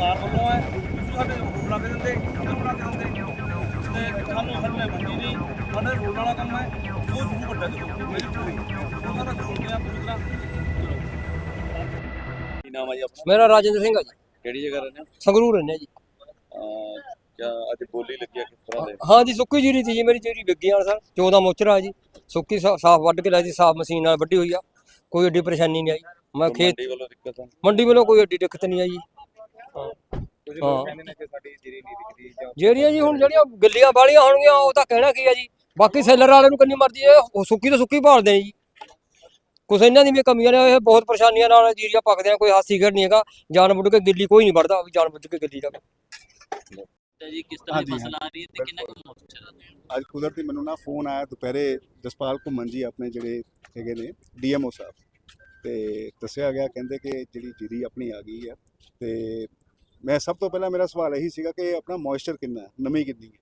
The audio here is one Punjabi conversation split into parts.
ਸਰਕਾਰ ਵੱਲੋਂ ਹੈ। ਤੁਸੀਂ ਸਾਡੇ ਬਣਾ ਕੇ ਦਿੰਦੇ ਕਿੱਥੇ ਬਣਾ ਕੇ ਦਿੰਦੇ? ਤੇ ਸਾਨੂੰ ਹੱਲੇ ਮੰਡੀ ਨਹੀਂ। ਸਾਡੇ ਰੋਡ ਵਾਲਾ ਕੰਮ ਹੈ ਉਹ ਜ਼ਰੂਰ ਵੱਡਾ ਕਰੋ ਮੇਰੀ ਪੂਰੀ ਉਹ ਸਾਰਾ ਸੁਣਦੇ ਆ ਪੂਰੀ ਤਰ੍ਹਾਂ ਕੀ ਨਾਮ ਆ ਜੀ ਆਪਣਾ? ਮੇਰਾ ਰਾਜਿੰਦਰ ਸਿੰਘ ਆ ਜੀ। ਕਿਹੜੀ ਜਗ੍ਹਾ ਰਹਿੰਦੇ ਹੋ? ਸੰਗਰੂਰ ਰਹਿੰਦੇ ਜੀ। ਅਹ, ਕਿਆ ਅੱਜ ਬੋਲੀ ਲੱਗੀ ਆ ਕਿਸ ਤਰ੍ਹਾਂ ਦੇ? ਹਾਂ ਜੀ ਸੁੱਕੀ ਜੀਰੀ ਤੀ ਜੀ ਮੇਰੀ ਜੀਰੀ ਵਿੱਗੀ ਆ ਸਰ। 14 ਮੋਚਰਾ ਜੀ। ਸੁੱਕੀ ਸਾ- ਸਾਫ਼ ਵੱਢ ਕੇ ਲੈ ਜੀ ਸਾਫ਼ ਮਸ਼ੀਨ ਨਾਲ ਵੱਢੀ ਹੋਈ ਆ। ਕੋਈ ਏਡੀ ਪਰੇਸ਼ਾਨੀ ਨਹੀਂ ਆਈ। ਮੈਂ ਖੇਤ ਮੰਡੀ ਵੱਲੋਂ ਦਿੱਕਤ ਆ? ਮੰਡੀ ਵੱਲੋਂ ਕੋਈ ਏਡੀ ਦਿੱਕਤ ਨਹੀਂ ਆਈ ਜੀ। ਹਾਂ ਜਿਹੜੀਆਂ ਜੀ ਹੁਣ ਜਿਹੜੀਆਂ ਗੱਲੀਆਂ ਵਾਲੀਆਂ ਹੋਣਗੀਆਂ ਉਹ ਤਾਂ ਕਹਿਣਾ ਕੀ ਆ ਜੀ? ਬਾਕੀ ਸੈਲਰ ਵਾਲੇ ਨੂੰ ਕਿੰਨੀ ਮਰਜ਼ੀ ਹੈ ਉਹ ਸੁੱਕੀ ਤੋਂ ਸੁੱਕੀ ਭਾਲਦੇ ਨੇ ਜੀ। ਕੁਛ ਇਹਨਾਂ ਦੀ ਵੀ ਕਮੀਆਂ ਨੇ ਇਹ ਬਹੁਤ ਪਰੇਸ਼ਾਨੀਆਂ ਨਾਲ ਜੀਰੀਆਂ ਪੱਕਦੇ ਆ ਕੋਈ ਹਾਸੀ ਘੜ ਨਹੀਂ ਹੈਗਾ। ਜਾਣ ਬੁੱਝ ਕੇ ਗਿੱਲੀ ਕੋਈ ਨਹੀਂ ਵੜਦਾ ਵੀ ਜਾਣ ਬੁੱਝ ਕੇ ਗਿੱਲੀ ਦਾ। ਜੀ ਕਿਸ ਤਰ੍ਹਾਂ ਦੀ ਹਾਂਜੀ, ਫਸਲ ਆ ਰਹੀ ਹੈ ਤੇ ਕਿੰਨਾ ਕੁ ਮੌਸਮ ਹੈ ਅੱਜ ਕੁਦਰਤੀ ਮੈਨੂੰ ਨਾ ਫੋਨ ਆਇਆ ਦੁਪਹਿਰੇ ਜਸਪਾਲ ਘੁੰਮਣ ਜੀ ਆਪਣੇ ਜਿਹੜੇ ਹੈਗੇ ਨੇ ਡੀਐਮਓ ਸਾਹਿਬ। ਤੇ ਦੱਸਿਆ ਗਿਆ ਕਹਿੰਦੇ ਕਿ ਜਿਹੜੀ ਜੀਰੀ ਆਪਣੀ ਆ ਗਈ ਹੈ ਤੇ ਮੈਂ ਸਭ ਤੋਂ ਪਹਿਲਾਂ ਮੇਰਾ ਸਵਾਲ ਇਹੀ ਸੀਗਾ ਕਿ ਆਪਣਾ ਮੋਇਸਚਰ ਕਿੰਨਾ ਹੈ? ਨਮੀ ਕਿੰਨੀ ਹੈ?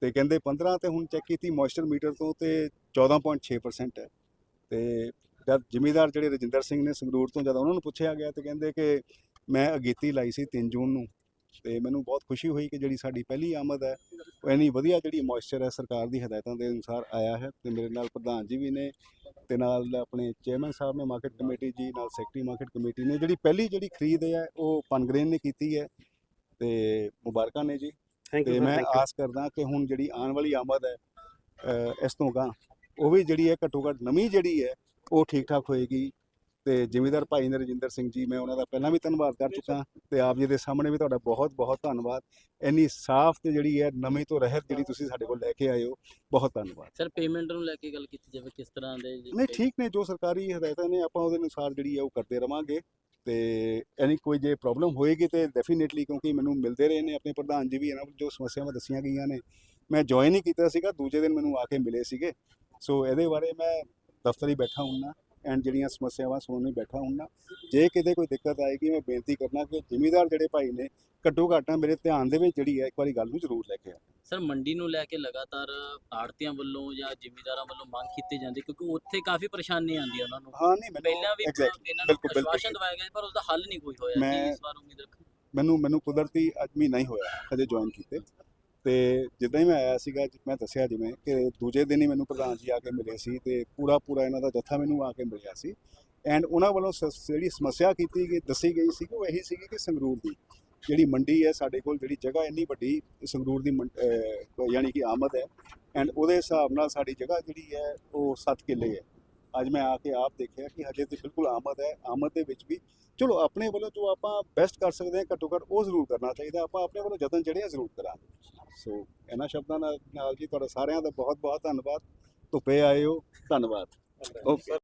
ਤੇ ਕਹਿੰਦੇ 15 ਤੇ ਹੁਣ ਚੈੱਕ ਕੀਤੀ ਮੋਇਸਚਰ ਮੀਟਰ ਤੋਂ ਤੇ 14.6% ਹੈ। ਤੇ ਜਦ ਜ਼ਿਮੀਦਾਰ ਜਿਹੜੇ ਰਜਿੰਦਰ ਸਿੰਘ ਨੇ ਸੰਗਰੂਰ ਤੋਂ ਜਦ ਉਹਨਾਂ ਨੂੰ ਪੁੱਛਿਆ ਗਿਆ ਤੇ ਕਹਿੰਦੇ ਕਿ ਮੈਂ ਅਗੇਤੀ ਲਾਈ ਸੀ 3 ਜੂਨ ਨੂੰ ਤੇ ਮੈਨੂੰ ਬਹੁਤ ਖੁਸ਼ੀ ਹੋਈ ਕਿ ਜਿਹੜੀ ਸਾਡੀ ਪਹਿਲੀ ਆਮਦ ਹੈ ਉਹ ਇੰਨੀ ਵਧੀਆ ਜਿਹੜੀ ਮੋਇਸਚਰ ਹੈ ਸਰਕਾਰ ਦੀ ਹਦਾਇਤਾਂ ਦੇ ਅਨੁਸਾਰ ਆਇਆ ਹੈ ਤੇ ਮੇਰੇ ਨਾਲ ਪ੍ਰਧਾਨ ਜੀ ਵੀ ਨੇ ਤੇ ਨਾਲ ਆਪਣੇ ਚੇਅਰਮੈਨ ਸਾਹਿਬ ਨੇ ਮਾਰਕੀਟ ਕਮੇਟੀ ਜੀ ਨਾਲ ਸੈਕਟਰੀ ਮਾਰਕੀਟ ਕਮੇਟੀ ਨੇ ਜਿਹੜੀ ਪਹਿਲੀ ਜਿਹੜੀ ਖਰੀਦ ਹੈ ਉਹ ਪਨਗ੍ਰੇਨ ਨੇ ਕੀਤੀ ਹੈ ਤੇ ਮੁਬਾਰਕਾਂ ਨੇ ਜੀ। ਤੇ ਮੈਂ ਆਸ ਕਰਦਾ ਕਿ ਹੁਣ ਜਿਹੜੀ ਆਉਣ ਵਾਲੀ ਆਮਦ ਹੈ ਇਸ ਤੋਂ ਗਾਂ ਉਹ ਵੀ ਜਿਹੜੀ ਹੈ ਘੱਟੋ ਘੱਟ ਨਵੀਂ ਜਿਹੜੀ ਹੈ ਉਹ ਠੀਕ ਠਾਕ ਹੋਏਗੀ। ਤੇ ਜ਼ਿਮੀਦਾਰ ਭਾਈ ਨੇ ਰਜਿੰਦਰ ਸਿੰਘ ਜੀ ਮੈਂ ਉਹਨਾਂ ਦਾ ਪਹਿਲਾਂ ਵੀ ਧੰਨਵਾਦ ਕਰ ਚੁੱਕਾ ਤੇ ਆਪ ਜੀ ਦੇ ਸਾਹਮਣੇ ਵੀ ਤੁਹਾਡਾ ਬਹੁਤ ਬਹੁਤ ਧੰਨਵਾਦ। ਇੰਨੀ ਸਾਫ਼ ਤੇ ਜਿਹੜੀ ਹੈ ਨਵੀਂ ਤੋਂ ਰਹਿਤ ਜਿਹੜੀ ਤੁਸੀਂ ਸਾਡੇ ਕੋਲ ਲੈ ਕੇ ਆਏ ਹੋ ਬਹੁਤ ਧੰਨਵਾਦ। ਸਰ ਪੇਮੈਂਟ ਨੂੰ ਲੈ ਕੇ ਗੱਲ ਕੀਤੀ ਜਾਵੇ ਕਿਸ ਤਰ੍ਹਾਂ ਦੇ ਨਹੀਂ ਠੀਕ ਨੇ ਜੋ ਸਰਕਾਰੀ ਹਦਾਇਤਾਂ ਨੇ ਆਪਾਂ ਉਹਦੇ ਅਨੁਸਾਰ ਜਿਹੜੀ ਹੈ ਉਹ ਕਰਦੇ ਰਵਾਂਗੇ। ਤੇ ਐਨੀ ਕੋਈ ਜੇ ਪ੍ਰੋਬਲਮ ਹੋਏਗੀ ਤੇ ਡੈਫੀਨੇਟਲੀ ਕਿਉਂਕਿ ਮੈਨੂੰ ਮਿਲਦੇ ਰਹੇ ਨੇ ਆਪਣੇ ਪ੍ਰਧਾਨ ਜੀ ਵੀ ਇਹਨਾਂ ਜੋ ਸਮੱਸਿਆਵਾਂ ਦੱਸੀਆਂ ਗਈਆਂ ਨੇ ਮੈਂ ਜੁਆਇਨ ਹੀ ਕੀਤਾ ਸੀਗਾ ਦੂਜੇ ਦਿਨ ਮੈਨੂੰ ਆ ਕੇ ਮਿਲੇ ਸੀਗੇ। ਸੋ ਇਹਦੇ ਬਾਰੇ ਮੈਂ ਦਫ਼ਤਰ ਹੀ ਬੈਠਾ ਹੁੰਨਾ ਐਂਡ ਜਿਹੜੀਆਂ ਸਮੱਸਿਆਵਾਂ ਸੁਣਨ ਹੀ ਬੈਠਾ ਹੁੰਨਾ ਜੇ ਕਿਤੇ ਕੋਈ ਦਿੱਕਤ ਆਏਗੀ ਮੈਂ ਬੇਨਤੀ ਕਰਨਾ ਕਿ ਜ਼ਿਮੀਦਾਰ ਜਿਹੜੇ ਭਾਈ ਨੇ ਘੱਟੋ ਘੱਟ ਮੇਰੇ ਧਿਆਨ ਦੇ ਵਿੱਚ ਜਿਹੜੀ ਹੈ ਇੱਕ ਵਾਰੀ ਗੱਲ ਨੂੰ ਜ਼ਰੂਰ ਲੈ ਕੇ ਆਉਣ ਸਰ ਮੰਡੀ ਨੂੰ ਲੈ ਕੇ ਲਗਾਤਾਰ ਆੜਤੀਆਂ ਵੱਲੋਂ ਜਾਂ ਜ਼ਿਮੀਂਦਾਰਾਂ ਵੱਲੋਂ ਮੰਗ ਕੀਤੀ ਜਾਂਦੀ ਕਿਉਂਕਿ ਉੱਥੇ ਕਾਫੀ ਪਰੇਸ਼ਾਨੀ ਆਉਂਦੀ ਹੈ ਉਹਨਾਂ ਨੂੰ। ਹਾਂ ਨਹੀਂ ਪਹਿਲਾਂ ਵੀ ਇਹਨਾਂ ਨੂੰ ਬਿਲਕੁਲ, ਦਵਾਇਆ ਗਿਆ ਪਰ ਉਸਦਾ ਹੱਲ ਨਹੀਂ ਕੋਈ ਹੋਇਆ। ਇਸ ਵਾਰ ਉਮੀਦ ਰੱਖੋ ਮੈਨੂੰ ਮੈਨੂੰ ਕੁਦਰਤੀ ਅੱਜ ਮਹੀਨਾ ਹੀ ਹੋਇਆ ਅਜੇ ਜੁਆਇਨ ਕੀਤੇ। ਤੇ ਜਿੱਦਾਂ ਹੀ ਮੈਂ ਆਇਆ ਸੀਗਾ ਮੈਂ ਦੱਸਿਆ ਜਿਵੇਂ ਕਿ ਦੂਜੇ ਦਿਨ ਹੀ ਮੈਨੂੰ ਪ੍ਰਧਾਨ ਜੀ ਆ ਕੇ ਮਿਲੇ ਸੀ ਤੇ ਪੂਰਾ ਪੂਰਾ ਇਹਨਾਂ ਦਾ ਜਥਾ ਮੈਨੂੰ ਆ ਕੇ ਮਿਲਿਆ ਸੀ। ਐਂਡ ਉਹਨਾਂ ਵੱਲੋਂ ਸ- ਜਿਹੜੀ ਸਮੱਸਿਆ ਕੀਤੀ ਗਈ, ਦੱਸੀ ਗਈ ਸੀ ਉਹ ਇਹੀ ਸੀਗੀ ਕਿ ਸੰਗਰੂਰ ਦੀ ਜਿਹੜੀ ਮੰਡੀ ਹੈ, ਸਾਡੇ ਕੋਲ ਜਿਹੜੀ ਜਗ੍ਹਾ ਇੰਨੀ ਵੱਡੀ, ਸੰਗਰੂਰ ਦੀ ਮੰਡ- ਯਾਨੀ ਕਿ ਆਮਦ ਹੈ। ਐਂਡ ਉਹਦੇ ਹਿਸਾਬ ਨਾਲ ਸਾਡੀ ਜਗ੍ਹਾ ਜਿਹੜੀ ਹੈ, ਉਹ 7 ਕਿੱਲੇ ਹੈ। ਅੱਜ ਮੈਂ ਆ ਕੇ ਆਪ ਦੇਖਿਆ ਕਿ ਹਜੇ ਤੇ ਬਿਲਕੁਲ ਆਮਦ ਹੈ। ਆਮਦ ਦੇ ਵਿੱਚ ਵੀ ਚਲੋ ਆਪਣੇ ਵੱਲੋਂ ਜੋ ਆਪਾਂ ਬੈਸਟ ਕਰ ਸਕਦੇ ਹਾਂ ਘੱਟੋ ਘੱਟ ਉਹ ਜ਼ਰੂਰ ਕਰਨਾ ਚਾਹੀਦਾ। ਆਪਾਂ ਆਪਣੇ ਵੱਲੋਂ ਯਤਨ ਜਿਹੜੇ ਆ ਜ਼ਰੂਰ ਕਰਾਂਗੇ। ਸੋ ਇਹਨਾਂ ਸ਼ਬਦਾਂ ਨਾਲ ਨਾਲ ਜੀ ਤੁਹਾਡਾ ਸਾਰਿਆਂ ਦਾ ਬਹੁਤ ਬਹੁਤ ਧੰਨਵਾਦ। ਧੁੱਪੇ ਆਏ ਹੋ। ਧੰਨਵਾਦ। ਓਕੇ